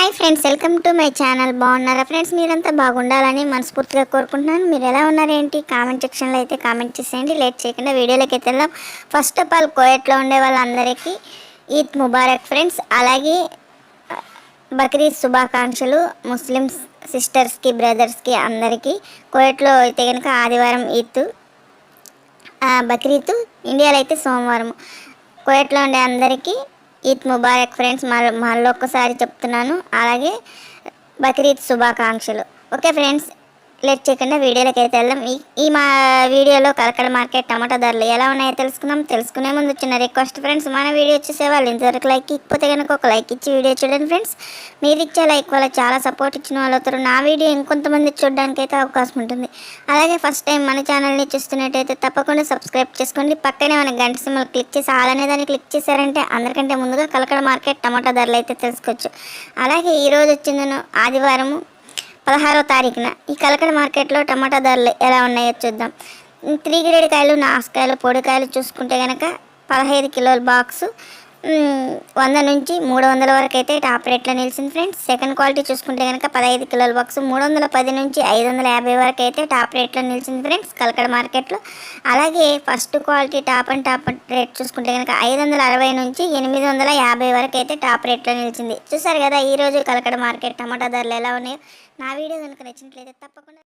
Hi friends welcome to my channel బాగున్నారా friends మీరంతా బాగుండాలని మనస్ఫూర్తిగా కోరుకుంటున్నాను. మీరు ఎలా ఉన్నారేంటి? కామెంట్ సెక్షన్లో అయితే కామెంట్ చేసేయండి. లేట్ చేయకుండా వీడియోలోకి అయితే వెళ్దాం. ఫస్ట్ ఆఫ్ ఆల్ కోయట్లో ఉండే వాళ్ళందరికీ ఈద్ ముబారక్ ఫ్రెండ్స్ అలాగే బక్రీద్ శుభాకాంక్షలు ముస్లిమ్స్ సిస్టర్స్కి బ్రదర్స్కి అందరికీ. కోయట్లో అయితే కనుక ఆదివారం ఈద్ బక్రీద్. ఇండియాలో అయితే సోమవారం. కోయట్లో ఉండే అందరికీ ఈద్ ముబారక్ ఫ్రెండ్స్ మళ్ళీ మళ్ళీ ఒక్కసారి చెప్తున్నాను. అలాగే బక్రీద్ శుభాకాంక్షలు. ఓకే ఫ్రెండ్స్ లేట్ చేయకుండా వీడియోలోకి అయితే వెళ్దాం. ఈ ఈ మా వీడియోలో కలకడ మార్కెట్ టమాటా ధరలు ఎలా ఉన్నాయో తెలుసుకుందాం. తెలుసుకునే ముందు చిన్న రిక్వెస్ట్ ఫ్రెండ్స్ మన వీడియో వచ్చేసే వాళ్ళు ఇంతవరకు లైక్ ఇకపోతే కనుక ఒక లైక్ ఇచ్చి వీడియో చూడండి ఫ్రెండ్స్. మీరు ఇచ్చే లైక్ వల్ల చాలా సపోర్ట్ ఇచ్చిన వాళ్ళు అవుతారు. నా వీడియో ఇంకొంతమంది చూడడానికి అయితే అవకాశం ఉంటుంది. అలాగే ఫస్ట్ టైం మన ఛానల్ని చూస్తున్నట్టయితే తప్పకుండా సబ్స్క్రైబ్ చేసుకోండి. పక్కనే మన గంట సింబల్ క్లిక్ చేసి అలానే దాన్ని క్లిక్ చేశారంటే అందరికంటే ముందుగా కలకడ మార్కెట్ టమాటా ధరలు అయితే తెలుసుకోవచ్చు. అలాగే ఈరోజు వచ్చిందను ఆదివారము పదహారో తారీఖున ఈ కలకడ మార్కెట్లో టమాటా ధరలు ఎలా ఉన్నాయో చూద్దాం. త్రీ గ్రేడ్ కాయలు నాసుకాయలు పొడికాయలు చూసుకుంటే కనుక పదహైదు కిలోల బాక్సు వంద నుంచి మూడు వందల వరకు అయితే టాప్ రేట్లో నిలిచింది ఫ్రెండ్స్. సెకండ్ క్వాలిటీ చూసుకుంటే కనుక పదహైదు కిలోల బాక్స్ మూడు వందల పది నుంచి ఐదు వందల యాభై వరకు అయితే టాప్ రేట్లో నిలిచింది ఫ్రెండ్స్ కలకడ మార్కెట్లో. అలాగే first quality top and top rate చూసుకుంటే కనుక ఐదు వందల అరవై నుంచి ఎనిమిది వందల యాభై వరకు అయితే టాప్ రేట్లో నిలిచింది. చూసారు కదా ఈ రోజు కలకడ మార్కెట్ టమాటా ధరలు ఎలా ఉన్నాయో? నా వీడియో కనుక నచ్చినట్లయితే తప్పకుండా